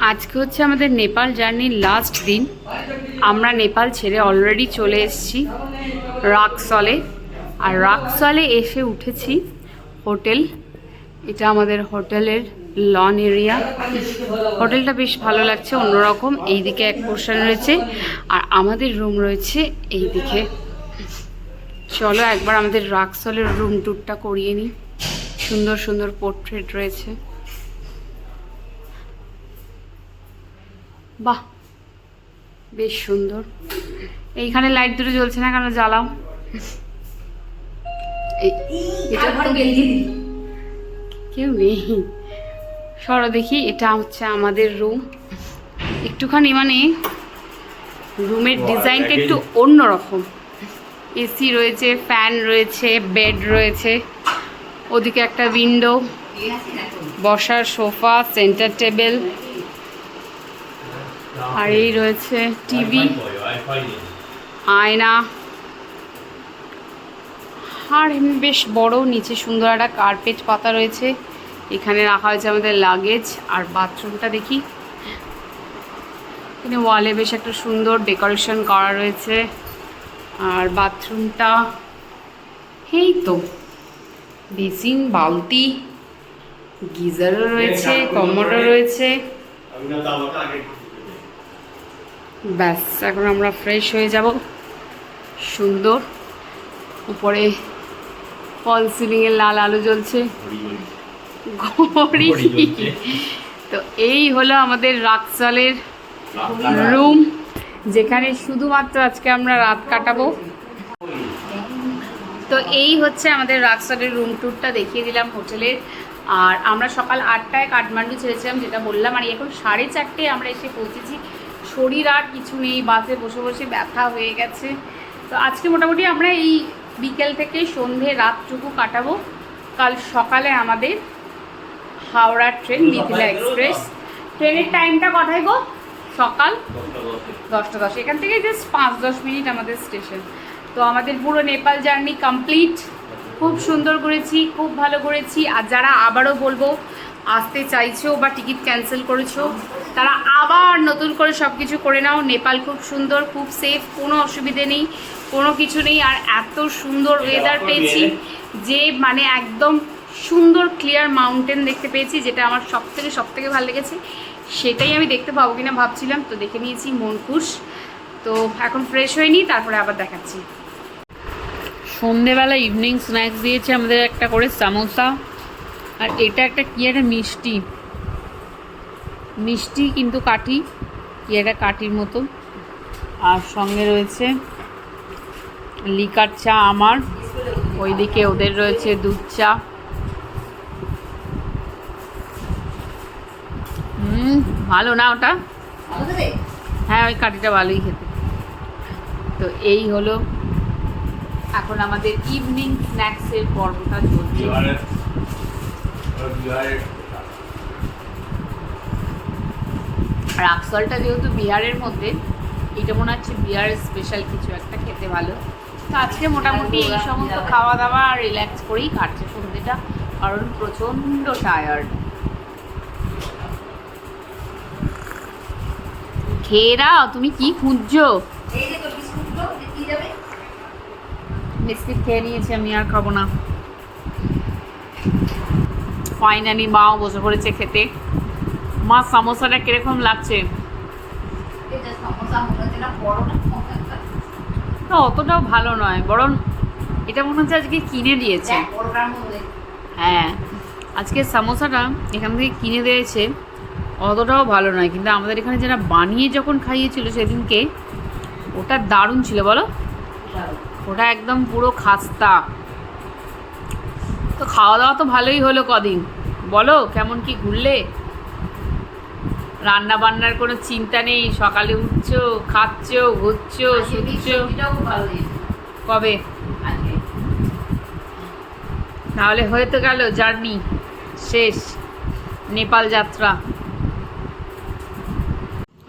আজকে হচ্ছে আমাদের নেপাল জার্নির লাস্ট দিন। আমরা নেপাল ছেড়ে অলরেডি চলে এসেছি রাকসলে। আর রাকসলে এসে উঠেছি হোটেল। এটা আমাদের হোটেলের লন এরিয়া হোটেলটা বেশ ভালো লাগছে, অন্যরকম। এইদিকে এক পোর্শন রয়েছে। আর আমাদের রুম রয়েছে এইদিকে। চলো একবার আমাদের রাকসলের রুম ট্যুরটা করিয়ে নিই। সুন্দর সুন্দর পোর্ট্রেট রয়েছে। বাহ বেশ সুন্দর। এইখানে লাইট দুটো জ্বলছে না কেন? জ্বালাও। কেউ নেই। সরো দেখি এটা হচ্ছে আমাদের রুম একটুখানি মানে রুমের ডিজাইনটা একটু অন্যরকম। এসি রয়েছে ফ্যান রয়েছে বেড রয়েছে। ওদিকে একটা উইন্ডো বসার সোফা সেন্টার টেবিল আর এই রয়েছে টিভি আয়না। আর এমনি বেশ বড় নিচে সুন্দর একটা কার্পেট পাতা রয়েছে। এখানে রাখা হয়েছে আমাদের লাগেজ আর বাথরুমটা দেখি। এখানে ওয়ালে বেশ একটা সুন্দর ডেকোরেশন করা রয়েছে। আর বাথরুমটা এই তো বেসিন বালতি গিজারও রয়েছে কমোডও রয়েছে। ব্যাস এখন আমরা ফ্রেশ হয়ে যাব। সুন্দর। উপরে ফল সিলিংয়ের লাল আলো জ্বলছে। ঘড়ি তো এই হলো আমাদের রাকসালের রুম যেখানে শুধুমাত্র আজকে আমরা রাত কাটাবো। তো এই হচ্ছে আমাদের রাকসালের রুম ট্যুরটা দেখিয়ে দিলাম হোটেলের। আর আমরা সকাল আটটায় কাঠমান্ডু ছেড়েছিলাম যেটা বললাম আর এখন সাড়ে চারটে আমরা এসে পৌঁছেছি শরীর আর কিছু নেই, বাসে বসে বসে ব্যথা হয়ে গেছে। তো আজকে মোটামুটি আমরা এই বিকেল থেকে সন্ধে রাতটুকু কাটাবো। কাল সকালে আমাদের হাওড়া ট্রেন, মিথিলা এক্সপ্রেস। ট্রেনের টাইমটা কথাই গো? সকাল দশটা দশ। এখান থেকে জাস্ট পাঁচ দশ মিনিট আমাদের স্টেশন। তো আমাদের পুরো নেপাল জার্নি কমপ্লিট। খুব সুন্দর করেছি, খুব ভালো করেছি। আর যারা আবারও বলব আসতে চাইছো বা টিকিট ক্যান্সেল করেছ তারা আবার নতুন করে সব কিছু করে নাও। নেপাল খুব সুন্দর খুব সেফ কোনো অসুবিধে নেই কোনো কিছু নেই। আর এত সুন্দর ওয়েদার পেয়েছি যে মানে একদম সুন্দর ক্লিয়ার মাউন্টেন দেখতে পেয়েছি যেটা আমার সব থেকে সব থেকে ভালো লেগেছে। সেটাই আমি দেখতে পাবো কিনা ভাবছিলাম তো দেখে নিয়েছি মন খুশ তো এখন ফ্রেশ হয়নি তারপরে আবার দেখাচ্ছি। সন্ধেবেলা ইভিনিং স্ন্যাক্স দিয়েছে আমাদের একটা করে সামোসা। আর এটা একটা কি একটা মিষ্টি। মিষ্টি কিন্তু কাঠি কি একটা কাঠির মতো। আর সঙ্গে রয়েছে লিকার চা আমার ওইদিকে ওদের রয়েছে দুধ চা। হুম ভালো না ওটা? হ্যাঁ ওই কাঠিটা ভালোই খেতে। তো এই হলো এখন আমাদের ইভিনিং স্ন্যাক্সের পর্বটা চলছে। আর যেহেতু বিহারের মধ্যে, এটা মনে হচ্ছে বিহারের স্পেশাল কিছু একটা খেতে ভালো। তো আজকে মোটামুটি এই সমস্ত খাওয়া দাওয়া আর রিল্যাক্স করেই কাটছে সন্ধ্যেটা কারণ প্রচণ্ড টায়ার্ড খেয়ে তুমি কি খুঁজছো? বিস্কিট খেয়ে নিয়েছি আমি, আর খাব না। ফাইনালি মাও বসে পড়েছে খেতে। মা সামোসাটা কীরকম লাগছে? না অতটাও ভালো নয় বরং এটা মনে হচ্ছে আজকে কিনে দিয়েছে। হ্যাঁ আজকে সামোসাটা এখান থেকে কিনে দিয়েছে অতটাও ভালো নয় কিন্তু আমাদের এখানে যারা বানিয়ে যখন খাইয়েছিল সেদিনকে ওটা দারুণ ছিল বলো। ওটা একদম পুরো খাস্তা। তো খাওয়া দাওয়া তো ভালোই হলো কদিন। বলো কেমন কি ঘুরলে? রান্না বান্নার কোনো চিন্তা নেই সকালে উঠছো খাচ্ছ ঘুরছো শুচ্ছো। কবে? তাহলে হয়ে তো গেল জার্নি শেষ নেপাল যাত্রা।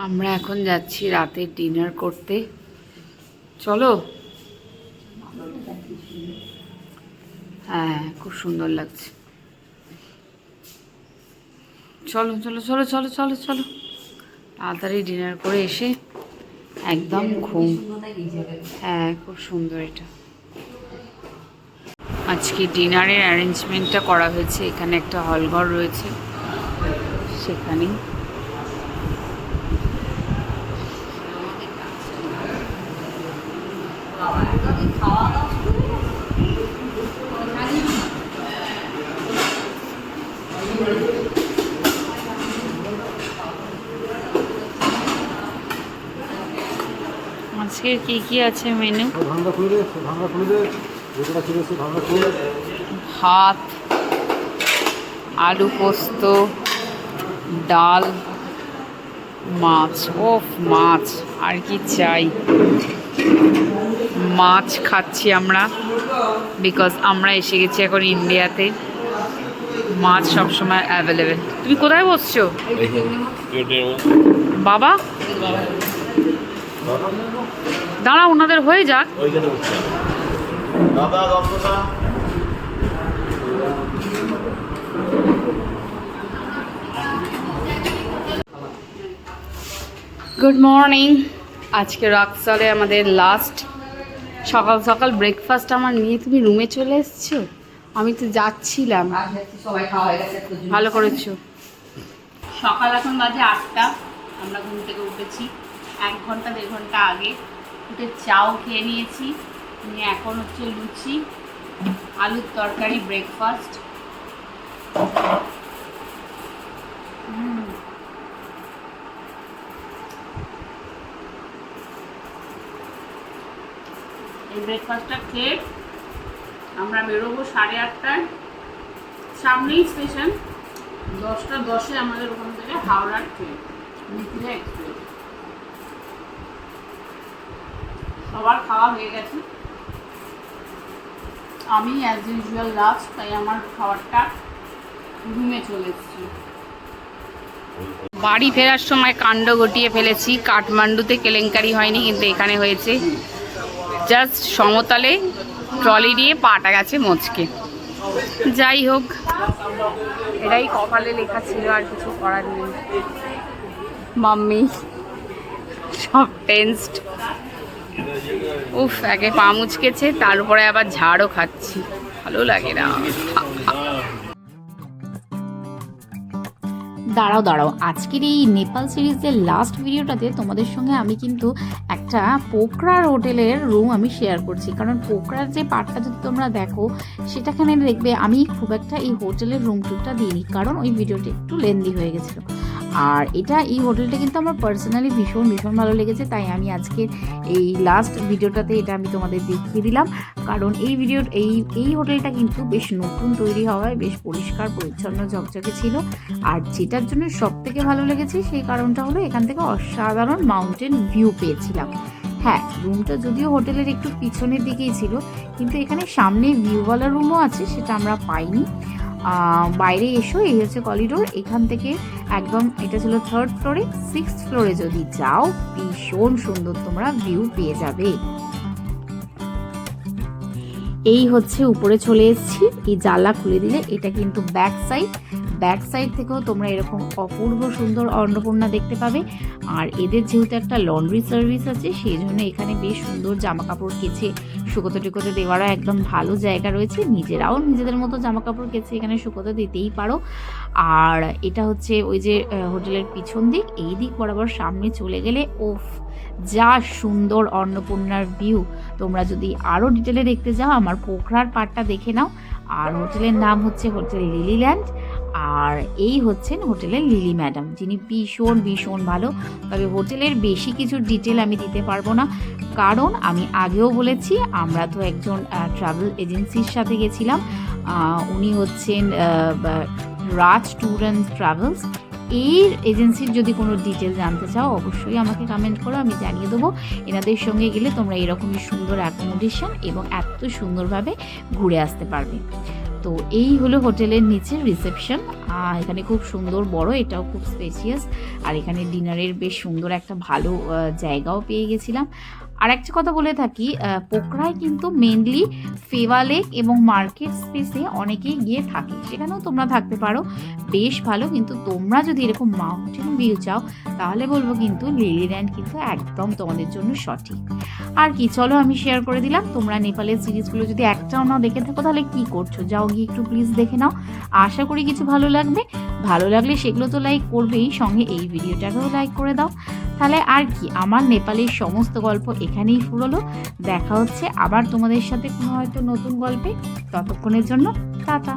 আমরা এখন যাচ্ছি রাতে ডিনার করতে। চলো। হ্যাঁ খুব সুন্দর লাগছে। চলো চলো চলো চলো চলো চলো। তাড়াতাড়ি ডিনার করে এসে একদম ঘুম। হ্যাঁ খুব সুন্দর এটা। আজকে ডিনারের অ্যারেঞ্জমেন্টটা করা হয়েছে। এখানে একটা হলঘর রয়েছে। সেখানেই আজকে কি কি আছে মেনু ভাত আলু পোস্ত ডাল মাছ ওফ মাছ আর কি চাই মাছ খাচ্ছি আমরা বিকজ আমরা এসে গেছি এখন ইন্ডিয়াতে মাছ সবসময় অ্যাভেলেবেল তুমি কোথায় বসছো বাবা দাঁড়া ওনাদের হয়ে যাক। গুড মর্নিং আজকে রাক্সালে আমাদের লাস্ট সকাল সকাল ব্রেকফাস্ট আমার নিয়ে তুমি রুমে চলে এসছো? আমি তো যাচ্ছিলাম। সবাই খাওয়া হয়ে গেছে তো ভালো করেছ। সকাল এখন বাজে আটটা। আমরা ঘুম থেকে উঠেছি। এক ঘণ্টা, দেড় ঘণ্টা আগে উঠে চাও খেয়ে নিয়েছি। নিয়ে এখন হচ্ছে লুচি, আলুর তরকারি ব্রেকফাস্ট এই ব্রেকফাস্টটা খেয়ে আমরা বেরোবো সাড়ে আটটায়। সামনেই স্টেশন দশটা দশে আমাদের ওখান থেকে হাওড়ার ট্রেন মিথিলা এক্সপ্রেস সবার খাওয়া হয়ে গেছে। আমি অ্যাজ ইউজুয়াল লাস্ট তাই আমার খাবারটা রুমে চলে এসেছি। বাড়ি ফেরার সময় কাণ্ড ঘটিয়ে ফেলেছি। কাঠমান্ডুতে কেলেঙ্কারি হয়নি, কিন্তু এখানে হয়েছে। জাস্ট সমতলে ট্রলি নিয়ে পাটা গেছে মোচকে। যাই হোক এটাই কপালে লেখা ছিল, আর কিছু করার নেই। মাম্মি, সব টেন্সড উফ আগে পা মুচকেছে, তার উপরে আবার ঝাড়ও খাচ্ছি। ভালো লাগে না। দাঁড়াও দাঁড়াও। আজকের এই নেপাল সিরিজের লাস্ট ভিডিওটাতে তোমাদের সঙ্গে আমি কিন্তু একটা পোকরার হোটেলের রুম আমি শেয়ার করছি। কারণ পোকরার যে পার্টটা যদি তোমরা দেখো, সেটাখানে দেখবে আমি খুব একটা এই হোটেলের রুম টুরটা দিইনি। কারণ ওই ভিডিওটি একটু লেন্দি হয়ে গেছিল। আর এটা এই হোটেলটা কিন্তু আমার পার্সোনালি ভীষণ ভীষণ ভালো লেগেছে, তাই আমি আজকে এই লাস্ট ভিডিওটাতে এটা আমি তোমাদের দেখিয়ে দিলাম। কারণ এই ভিডিও এই এই হোটেলটা কিন্তু বেশ নতুন তৈরি হওয়ায় বেশ পরিষ্কার, পরিচ্ছন্ন, ঝকঝকে ছিল। আর যেটার জন্য সব থেকে ভালো লেগেছে সেই কারণটা হলো এখান থেকে অসাধারণ মাউন্টেন ভিউ পেয়েছিলাম। হ্যাঁ রুমটা যদিও হোটেলের একটু পিছনের দিকেই ছিল, কিন্তু এখানে সামনে ভিউওয়ালা রুমও আছে, সেটা আমরা পাইনি। বাইরে এসো, এই হচ্ছে কলিডোর এখান থেকে একদম, এটা ছিল থার্ড ফ্লোরে সিক্স ফ্লোরে যদি যাও, ভীষণ সুন্দর তোমরা ভিউ পেয়ে যাবে। এই হচ্ছে উপরে চলে এসেছি, এই জানলা খুলে দিলে এটা কিন্তু ব্যাক সাইড ব্যাক সাইড থেকেও তোমরা এরকম অপূর্ব সুন্দর অন্নপূর্ণা দেখতে পাবে। আর এদের যেহেতু একটা লন্ড্রি সার্ভিস আছে সেই জন্য এখানে বেশ সুন্দর জামা কাপড় কেচে, শুকোতে টুকোতে দেওয়ারও একদম ভালো জায়গা রয়েছে। নিজেরাও নিজেদের মতো জামা কাপড় কেচে এখানে শুকোতে দিতেই পারো। আর এটা হচ্ছে ওই যে হোটেলের পিছন দিক, এই দিক বরাবর সামনে চলে গেলে ওফ যা সুন্দর অন্নপূর্ণার ভিউ। তোমরা যদি আরও ডিটেলে দেখতে যাও, আমার পোখরার পার্টটা দেখে নাও। আর হোটেলের নাম হচ্ছে হোটেল লিলিল্যান্ড। আর এই হচ্ছেন হোটেলের লিলি ম্যাডাম, যিনি ভীষণ ভীষণ ভালো। তবে হোটেলের বেশি কিছু ডিটেল আমি দিতে পারব না, কারণ আমি আগেও বলেছি, আমরা তো একজন ট্রাভেল এজেন্সির সাথে গেছিলাম। উনি হচ্ছেন রাজ ট্যুর অ্যান্ড ট্রাভেলস এই এজেন্সির যদি কোনো ডিটেল জানতে চাও, অবশ্যই আমাকে কমেন্ট করো, আমি জানিয়ে দেবো। এনাদের সঙ্গে গেলে তোমরা এরকমই সুন্দর অ্যাকোমোডেশন এবং এত সুন্দরভাবে ঘুরে আসতে পারবে। তো এই হলো হোটেলের নিচের রিসেপশন। এখানে খুব সুন্দর, বড়, এটাও খুব স্পেশিয়াস আর এখানে ডিনারের বেশ সুন্দর একটা ভালো জায়গাও পেয়ে গেছিলাম। আর একটা কথা বলে থাকি পোকরায় কিন্তু মেনলি ফেওয়া লেক এবং মার্কেট স্পেসে অনেকেই গিয়ে থাকে। সেখানেও তোমরা থাকতে পারো। বেশ ভালো, কিন্তু তোমরা যদি এরকম মাউন্টেন ভিউ চাও, তাহলে বলব কিন্তু লিলিল্যান্ড কিন্তু একদম তোমাদের জন্য সঠিক। আর কি, চলো আমি শেয়ার করে দিলাম। তোমরা নেপালের সিরিজগুলো যদি একটাও না দেখে থাকো, তাহলে কি করছ? যাও গিয়ে একটু প্লিজ দেখে নাও। আশা করি কিছু ভালো লাগবে। ভালো লাগলে সেগুলো তো লাইক করবেই। সঙ্গে এই ভিডিওটাকেও লাইক করে দাও। তাহলে আর কি, আমার নেপালের সমস্ত গল্প এখানেই ফুরলো। দেখা হচ্ছে আবার তোমাদের সাথে কোনো হয়তো নতুন গল্পে। ততক্ষণের জন্য, টাটা।